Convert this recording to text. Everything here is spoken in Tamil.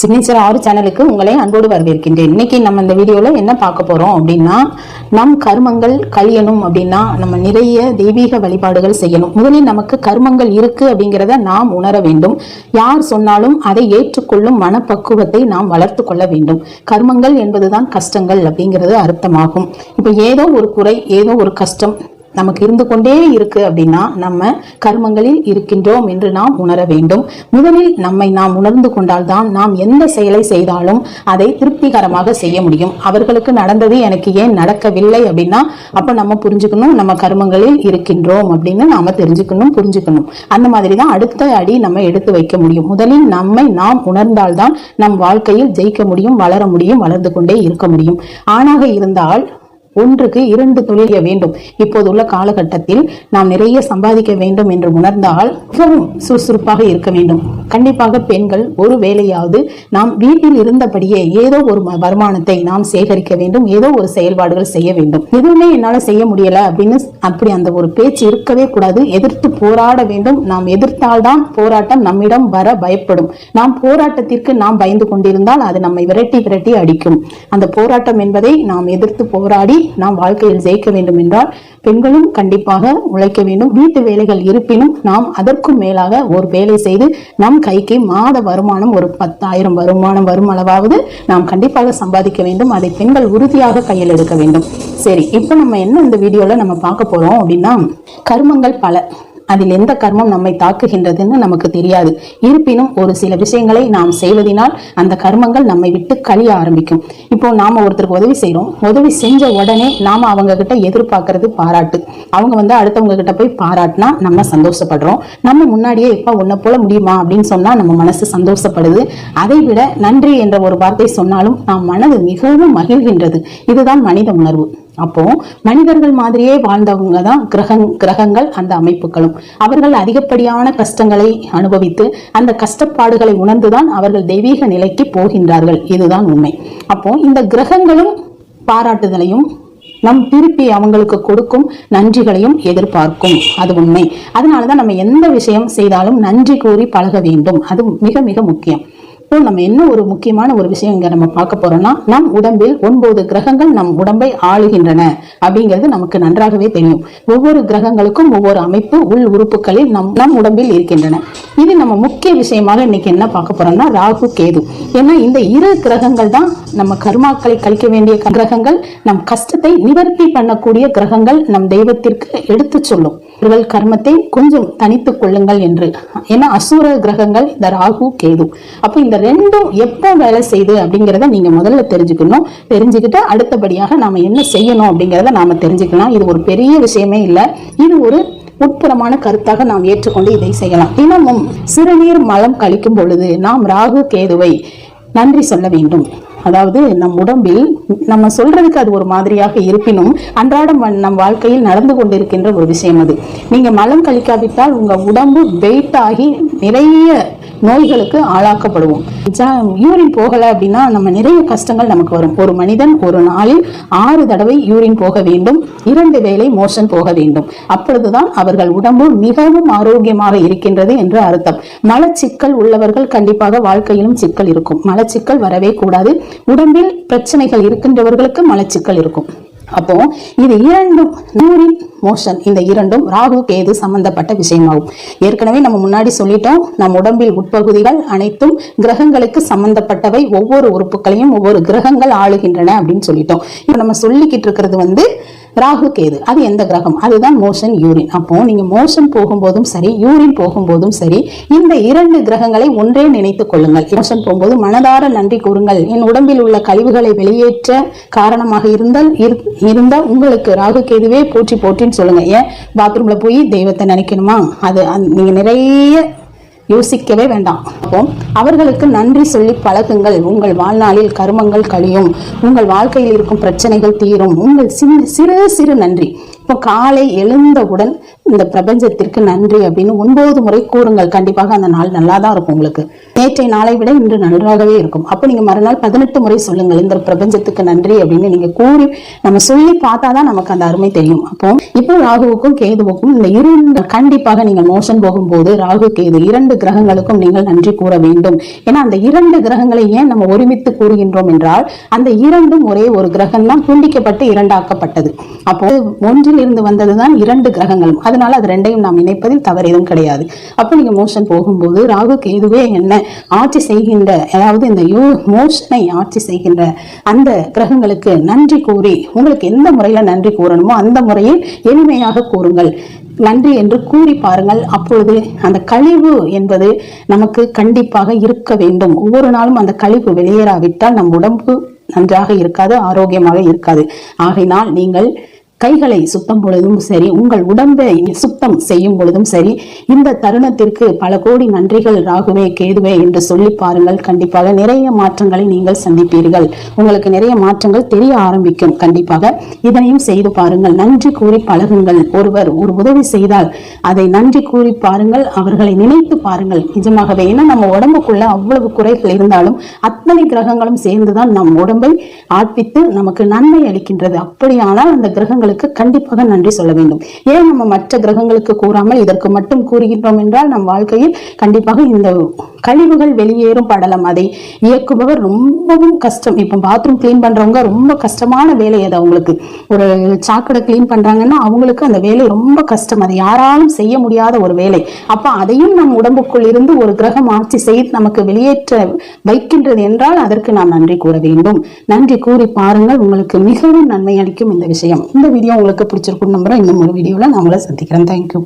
சிக்னேச்சர் ஆறு சேனலுக்கு உங்களை அன்போடு வரவேற்கின்றேன். இன்னைக்கு நம்ம இந்த வீடியோவில் என்ன பார்க்க போகிறோம் அப்படின்னா நம் கர்மங்கள் கழியணும் அப்படின்னா நம்ம நிறைய தெய்வீக வழிபாடுகள் செய்யணும். முதலில் நமக்கு கர்மங்கள் இருக்கு அப்படிங்கிறத நாம் உணர வேண்டும். யார் சொன்னாலும் அதை ஏற்றுக்கொள்ளும் மனப்பக்குவத்தை நாம் வளர்த்து கொள்ள வேண்டும். கர்மங்கள் என்பதுதான் கஷ்டங்கள் அப்படிங்கிறது அர்த்தமாகும். இப்போ ஏதோ ஒரு குறை ஏதோ ஒரு கஷ்டம் நமக்கு இருந்து கொண்டே இருக்கு அப்படின்னா நம்ம கர்மங்களில் இருக்கின்றோம் என்று நாம் உணர வேண்டும். முதலில் நம்மை நாம் உணர்ந்து கொண்டால்தான் நாம் எந்த செயலை செய்தாலும் அதை திருப்திகரமாக செய்ய முடியும். அவர்களுக்கு நடந்தது எனக்கு ஏன் நடக்கவில்லை அப்படின்னா அப்ப நம்ம புரிஞ்சுக்கணும் நம்ம கர்மங்களில் இருக்கின்றோம் அப்படின்னு நாம தெரிஞ்சுக்கணும் புரிஞ்சுக்கணும். அந்த மாதிரி தான் அடுத்த அடி நம்ம எடுத்து வைக்க முடியும். முதலில் நம்மை நாம் உணர்ந்தால்தான் நம் வாழ்க்கையில் ஜெயிக்க முடியும் வளர முடியும் வளர்ந்து கொண்டே இருக்க முடியும். ஆணாக இருந்தால் ஒன்றுக்கு இரண்டு தொழில் வேண்டும். இப்போது உள்ள காலகட்டத்தில் நாம் நிறைய சம்பாதிக்க வேண்டும் என்று உணர்ந்தால் மிகவும் சுறுசுறுப்பாக இருக்க வேண்டும். கண்டிப்பாக பெண்கள் ஒரு வேலையாவது நாம் வீட்டில் இருந்தபடியே ஏதோ ஒரு வருமானத்தை நாம் சேகரிக்க வேண்டும். ஏதோ ஒரு செயல்பாடுகள் செய்ய வேண்டும். எதுவுமே என்னால செய்ய முடியல அப்படின்னு அப்படி அந்த ஒரு பேச்சு இருக்கவே கூடாது. எதிர்த்து போராட வேண்டும். நாம் எதிர்த்தால்தான் போராட்டம் நம்மிடம் வர பயப்படும். நாம் போராட்டத்திற்கு நாம் பயந்து கொண்டிருந்தால் அது நம்மை விரட்டி விரட்டி அடிக்கும். அந்த போராட்டம் என்பதை நாம் எதிர்த்து போராடி நாம் வாழ்க்கையில் ஜெயிக்க வேண்டும் என்றால் பெண்களும் கண்டிப்பாக உழைக்க வேண்டும். வீட்டு வேலைகள் இருப்பினும் நாம் அதற்கும் மேலாக ஒரு வேலை செய்து நம் கைக்கு மாத வருமானம் ஒரு பத்தாயிரம் வருமானம் வரும் அளவாவது நாம் கண்டிப்பாக சம்பாதிக்க வேண்டும். அதை பெண்கள் உறுதியாக கையில் எடுக்க வேண்டும். சரி இப்போ நம்ம என்ன இந்த வீடியோல நம்ம பார்க்க போறோம் அப்படின்னா கர்மங்கள் பல. அதில் எந்த கர்மம் நம்மை தாக்குகின்றதுன்னு நமக்கு தெரியாது. இருப்பினும் ஒரு சில விஷயங்களை நாம் செய்வதனால் அந்த கர்மங்கள் நம்மை விட்டு கழிய ஆரம்பிக்கும். இப்போ நாம ஒருத்தருக்கு உதவி செய்யறோம் உதவி செஞ்ச உடனே நாம அவங்க கிட்ட எதிர்பார்க்கறது பாராட்டு. அவங்க வந்து அடுத்தவங்க கிட்ட போய் பாராட்டினா நம்ம சந்தோஷப்படுறோம். நம்ம முன்னாடியே எப்ப உன்னை போல முடியுமா அப்படின்னு சொன்னா நம்ம மனசு சந்தோஷப்படுது. அதை விட நன்றி என்ற ஒரு வார்த்தை சொன்னாலும் நாம் மனது மிகவும் மகிழ்கின்றது. இதுதான் மனித உணர்வு. அப்போ மனிதர்கள் மாதிரியே வாழ்ந்தவங்க தான் கிரகங் கிரகங்கள் அந்த அமைப்புகளும். அவர்கள் அதிகப்படியான கஷ்டங்களை அனுபவித்து அந்த கஷ்டப்பாடுகளை உணர்ந்துதான் அவர்கள் தெய்வீக நிலைக்கு போகின்றார்கள். இதுதான் உண்மை. அப்போ இந்த கிரகங்களும் பாராட்டுதலையும் நம் திருப்பி அவங்களுக்கு கொடுக்கும் நன்றிகளையும் எதிர்பார்க்கும். அது உண்மை. அதனாலதான் நம்ம எந்த விஷயம் செய்தாலும் நன்றி கூறி பழக வேண்டும். அது மிக மிக முக்கியம். இப்போ நம்ம என்ன ஒரு முக்கியமான ஒரு விஷயம் இங்க நம்ம பார்க்க போறோம்னா நம் உடம்பில் ஒன்பது கிரகங்கள் நம் உடம்பை ஆளுகின்றன அப்படிங்கிறது நமக்கு நன்றாகவே தெரியும். ஒவ்வொரு கிரகங்களுக்கும் ஒவ்வொரு அமைப்பு உள் உறுப்புகளில் நம் நம் உடம்பில் இருக்கின்றன. இது நம்ம முக்கிய விஷயமாக இன்னைக்கு என்ன பார்க்க போறோம்னா ராகு கேது. ஏன்னா இந்த இரு கிரகங்கள் தான் நம்ம கர்மாக்களை கழிக்க வேண்டிய கிரகங்கள் நம் கஷ்டத்தை நிவர்த்தி பண்ணக்கூடிய கிரகங்கள் நம் தெய்வத்திற்கு எடுத்து சொல்லும். இவர்கள் கர்மத்தை கொஞ்சம் தனித்துக் கொள்ளுங்கள் என்று. ஏன்னா அசுர கிரகங்கள் இந்த ராகு கேது. அப்போ இந்த ரெண்டும் எப்போ வேலை செய்யுது அப்படிங்கிறத நீங்க முதல்ல தெரிஞ்சுக்கணும். தெரிஞ்சுக்கிட்டு அடுத்தபடியாக நாம என்ன செய்யணும் அப்படிங்கிறத நாம தெரிஞ்சுக்கலாம். இது ஒரு பெரிய விஷயமே இல்லை. இது ஒரு உட்புறமான கருத்தாக நாம் ஏற்றுக்கொண்டு இதை செய்யலாம். தினமும் சிறுநீர் மலம் கழிக்கும் பொழுது நாம் ராகு கேதுவை நன்றி சொல்ல வேண்டும். அதாவது நம் உடம்பில் நம்ம சொல்றதுக்கு அது ஒரு மாதிரியாக இருப்பினும் அன்றாடம் நம் வாழ்க்கையில் நடந்து கொண்டிருக்கின்ற ஒரு விஷயம் அது. நீங்க மலம் கழிக்காவிட்டால் உங்க உடம்பு வெயிட் ஆகி நிறைய நோய்களுக்கு ஆளாக்கப்படுவோம். யூரின் போகல அப்படின்னா நம்ம நிறைய கஷ்டங்கள் நமக்கு வரும். ஒரு மனிதன் ஒரு நாளில் ஆறு தடவை யூரின் போக வேண்டும். இரண்டு வேளை மோஷன் போக வேண்டும். அப்பொழுதுதான் அவர்கள் உடம்பு மிகவும் ஆரோக்கியமாக இருக்கின்றது என்று அர்த்தம். மலச்சிக்கல் உள்ளவர்கள் கண்டிப்பாக வாழ்க்கையிலும் சிக்கல் இருக்கும். மலச்சிக்கல் வரவே கூடாது. உடம்பில் பிரச்சனைகள் இருக்கின்றவர்களுக்கு மலச்சிக்கல் இருக்கும். அப்போ இது இரண்டும் யூரின் மோஷன் இந்த இரண்டும் ராகு கேது சம்பந்தப்பட்ட விஷயமாகும். ஏற்கனவே நம்ம முன்னாடி சொல்லிட்டோம் நம் உடம்பில் உட்பகுதிகள் அனைத்தும் கிரகங்களுக்கு சம்பந்தப்பட்டவை. ஒவ்வொரு உறுப்புகளையும் ஒவ்வொரு கிரகங்கள் ஆளுகின்றன அப்படின்னு சொல்லிட்டோம். இப்போ நம்ம சொல்லிக்கிட்டு இருக்கிறது வந்து ராகு கேது. அது எந்த கிரகம்? அதுதான் மோஷன் யூரின் அப்போ நீங்க மோஷன் போகும்போதும் சரி யூரின் போகும்போதும் சரி இந்த இரண்டு கிரகங்களை ஒன்றே நினைத்துக் கொள்ளுங்கள். மோஷன் போகும்போது மனதார நன்றி கூறுங்கள். என் உடம்பில் உள்ள கழிவுகளை வெளியேற்ற காரணமாக இருந்தால் இரு- இருந்தால் உங்களுக்கு ராகு கேதுவே போற்றி போற்றி போற்றின்னு சொல்லுங்க. ஏன்? பாத்ரூம்ல போய் தெய்வத்தை நினைக்கணுமா? அது நீங்க நிறைய யோசிக்கவே வேண்டாம். அப்போ அவர்களுக்கு நன்றி சொல்லி பழகுங்கள். உங்கள் வாழ்நாளில் கருமங்கள் கழியும். உங்கள் வாழ்க்கையில் இருக்கும் பிரச்சனைகள் தீரும். உங்கள் சிறு சிறு சிறு நன்றி. இப்போ காலை எழுந்தவுடன் இந்த பிரபஞ்சத்திற்கு நன்றி அப்படின்னு ஒன்பது முறை கூறுங்கள். கண்டிப்பாக அந்த நாள் நல்லா தான் இருக்கும் உங்களுக்கு. நேற்றை நாளை விட இன்று நன்றாகவே இருக்கும். அப்போ நீங்கள் மறுநாள் பதினெட்டு முறை சொல்லுங்கள் இந்த பிரபஞ்சத்துக்கு நன்றி அப்படின்னு நீங்கள் கூறி நம்ம சொல்லி பார்த்தா தான் நமக்கு அந்த அருமை தெரியும். அப்போ இப்போ ராகுவுக்கும் கேதுவுக்கும் இந்த இரண்டு கண்டிப்பாக நீங்கள் மோஷன் போகும்போது ராகு கேது இரண்டு கிரகங்களுக்கும் நீங்கள் நன்றி கூற வேண்டும். ஏன்னா அந்த இரண்டு கிரகங்களை ஏன் நம்ம ஒருமித்து கூறுகின்றோம் என்றால் அந்த இரண்டும் ஒரே ஒரு கிரகம் தான் துண்டிக்கப்பட்டு இரண்டாக்கப்பட்டது. அப்போ ஒன்றில் இருந்து வந்ததுதான் இரண்டு கிரகங்களும் அதனால அது ரெண்டையும் நாம் இணைப்பதில் தவறு எதுவும் கிடையாது. அப்போ நீங்க மோஷன் போகும்போது ராகு கேதுவே என்ன ஆட்சி செய்கின்ற அதாவது இந்த யூ மோஷனை ஆட்சி செய்கின்ற அந்த கிரகங்களுக்கு நன்றி கூறி உங்களுக்கு எந்த முறையில நன்றி கூறணுமோ அந்த முறையில் எளிமையாக கூறுங்கள். நன்றி என்று கூறி பாருங்கள். அப்பொழுது அந்த கழிவு என்பது நமக்கு கண்டிப்பாக இருக்க வேண்டும். ஒவ்வொரு நாளும் அந்த கழிவு வெளியேறாவிட்டால் நம் உடம்பு நன்றாக இருக்காது ஆரோக்கியமாக இருக்காது. ஆகையினால் நீங்கள் கைகளை சுத்தம் பொழுதும் சரி உங்கள் உடம்பை சுத்தம் செய்யும் பொழுதும் சரி இந்த தருணத்திற்கு பல கோடி நன்றிகள் ராகுவே கேதுவே என்று சொல்லி பாருங்கள். கண்டிப்பாக நிறைய மாற்றங்களை நீங்கள் சந்திப்பீர்கள். உங்களுக்கு நிறைய மாற்றங்கள் தெரிய ஆரம்பிக்கும். கண்டிப்பாக இதனையும் செய்து பாருங்கள். நன்றி கூறி பழகுங்கள். ஒருவர் ஒரு உதவி செய்தால் அதை நன்றி கூறி பாருங்கள். அவர்களை நினைத்து பாருங்கள். நிஜமாகவே ஏன்னா நம்ம உடம்புக்குள்ள அவ்வளவு குறைகள் இருந்தாலும் அத்தனை கிரகங்களும் சேர்ந்துதான் நம் உடம்பை ஆட்பித்து நமக்கு நன்மை அளிக்கின்றது. அப்படியானால் அந்த கிரகங்கள் கிரகங்களுக்கு கண்டிப்பாக நன்றி சொல்ல வேண்டும். ஏன் நம்ம மற்ற கிரகங்களுக்கு கூறாமல் இதற்கு மட்டும் கூறுகின்றோம் என்றால் நம் வாழ்க்கையில் கண்டிப்பாக இந்த கழிவுகள் வெளியேறும் படலம் அதை இயக்குபவர் ரொம்பவும் கஷ்டம். இப்போ பாத்ரூம் கிளீன் பண்றவங்க ரொம்ப கஷ்டமான வேலை அது அவங்களுக்கு. ஒரு சாக்கடை கிளீன் பண்றாங்கன்னா அவங்களுக்கு அந்த வேலை ரொம்ப கஷ்டம். அது யாராலும் செய்ய முடியாத ஒரு வேலை. அப்ப அதையும் நம் உடம்புக்குள் இருந்து ஒரு கிரகம் ஆட்சி செய்து நமக்கு வெளியேற்ற வைக்கின்றது என்றால் அதற்கு நாம் நன்றி கூற வேண்டும். நன்றி கூறி பாருங்கள். உங்களுக்கு மிகவும் நன்மை அளிக்கும் இந்த விஷயம். இந்த வீடியோ உங்களுக்கு பிடிச்சிருக்கும் நம்புறேன். இன்னும் ஒரு வீடியோவில் நான் உங்களை சந்திக்கிறேன். தேங்க்யூ